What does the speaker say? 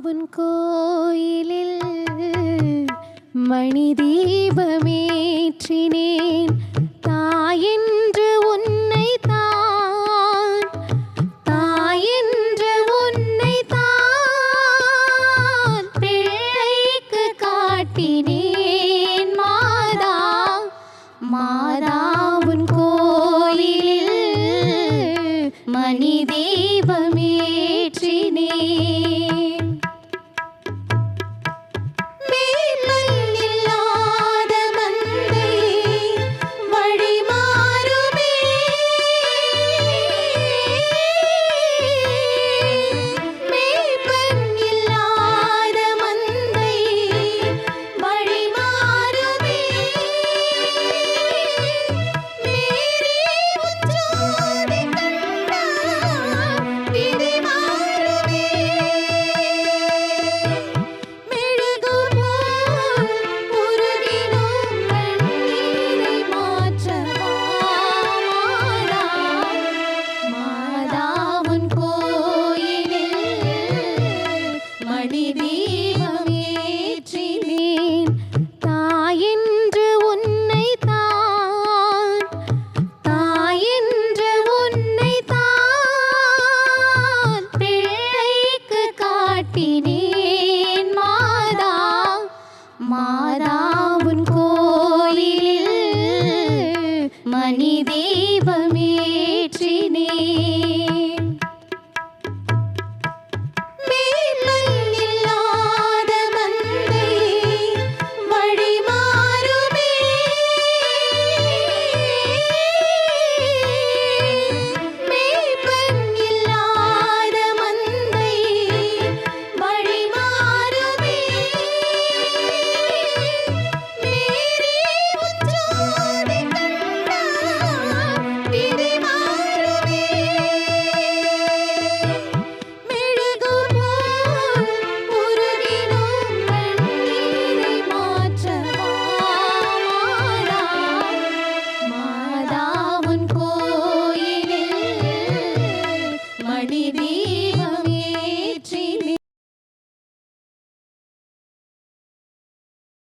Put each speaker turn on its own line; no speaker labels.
உன் கோயிலில் மணி தீபமேற்றினேன் தாயென்று உன்னை தான் தாயென்று உன்னை தான் பிள்ளைக்கு காட்டினேன். மாதா மாதா கோயிலில் மணி தீபமேற்றினேன் மாதாவுன் கோயிலில் மணிதே